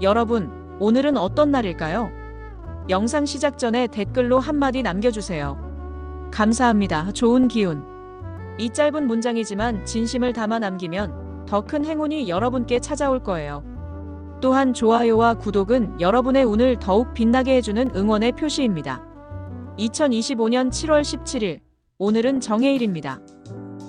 여러분, 오늘은 어떤 날일까요? 영상 시작 전에 댓글로 한마디 남겨주세요. 감사합니다. 좋은 기운. 이 짧은 문장이지만 진심을 담아 남기면 더 큰 행운이 여러분께 찾아올 거예요. 또한 좋아요와 구독은 여러분의 운을 더욱 빛나게 해주는 응원의 표시입니다. 2025년 7월 17일, 오늘은 정해일입니다.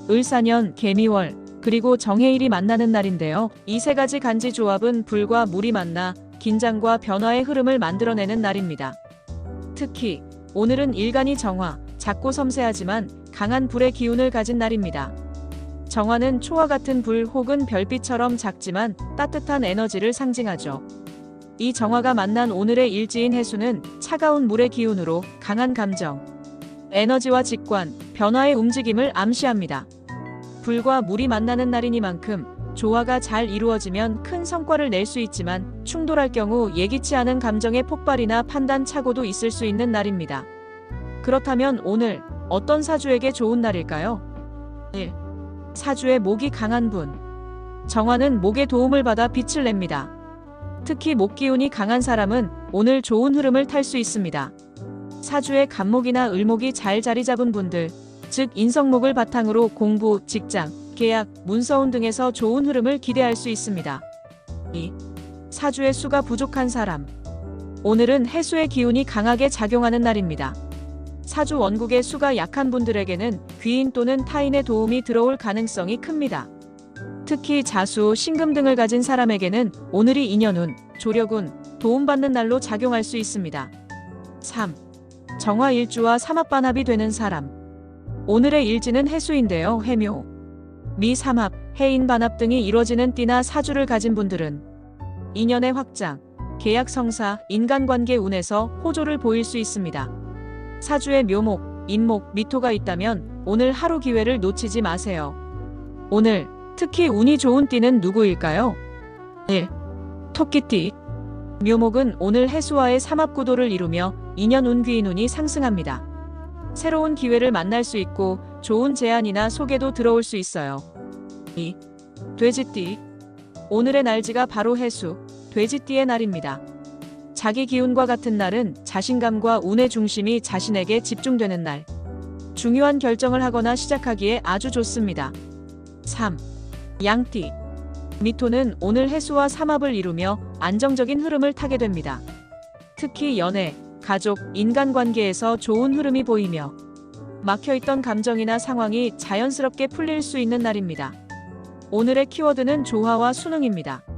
을사년, 개미월, 그리고 정해일이 만나는 날인데요. 이 세 가지 간지 조합은 불과 물이 만나 긴장과 변화의 흐름을 만들어내는 날입니다. 특히 오늘은 일간이 정화, 작고 섬세하지만 강한 불의 기운을 가진 날입니다. 정화는 초와 같은 불 혹은 별빛처럼 작지만 따뜻한 에너지를 상징하죠. 이 정화가 만난 오늘의 일지인 해수는 차가운 물의 기운으로 강한 감정, 에너지와 직관, 변화의 움직임을 암시합니다. 불과 물이 만나는 날이니만큼 조화가 잘 이루어지면 큰 성과를 낼 수 있지만 충돌할 경우 예기치 않은 감정의 폭발이나 판단 착오도 있을 수 있는 날입니다. 그렇다면 오늘 어떤 사주에게 좋은 날일까요? 1. 사주의 목이 강한 분. 정화는 목의 도움을 받아 빛을 냅니다. 특히 목 기운이 강한 사람은 오늘 좋은 흐름을 탈 수 있습니다. 사주의 간목이나 을목이 잘 자리 잡은 분들, 즉 인성목을 바탕으로 공부, 직장, 계약, 문서운 등에서 좋은 흐름을 기대할 수 있습니다. 2. 사주의 수가 부족한 사람. 오늘은 해수의 기운이 강하게 작용하는 날입니다. 사주 원국의 수가 약한 분들에게는 귀인 또는 타인의 도움이 들어올 가능성이 큽니다. 특히 자수, 신금 등을 가진 사람에게는 오늘이 인연운, 조력운, 도움받는 날로 작용할 수 있습니다. 3. 정화 일주와 삼합반합이 되는 사람. 오늘의 일지는 해수인데요. 해묘, 미 삼합, 해인 반합 등이 이뤄지는 띠나 사주를 가진 분들은 인연의 확장, 계약 성사, 인간관계 운에서 호조를 보일 수 있습니다. 사주에 묘목, 인목, 미토가 있다면 오늘 하루 기회를 놓치지 마세요. 오늘 특히 운이 좋은 띠는 누구일까요? 1. 토끼띠. 묘목은 오늘 해수와의 삼합구도를 이루며 인연 운귀인 운이 상승합니다. 새로운 기회를 만날 수 있고 좋은 제안이나 소개도 들어올 수 있어요. 2. 돼지띠. 오늘의 날지가 바로 해수, 돼지띠의 날입니다. 자기 기운과 같은 날은 자신감과 운의 중심이 자신에게 집중되는 날. 중요한 결정을 하거나 시작하기에 아주 좋습니다. 3. 양띠. 미토는 오늘 해수와 삼합을 이루며 안정적인 흐름을 타게 됩니다. 특히 연애, 가족, 인간관계에서 좋은 흐름이 보이며 막혀있던 감정이나 상황이 자연스럽게 풀릴 수 있는 날입니다. 오늘의 키워드는 조화와 순응입니다.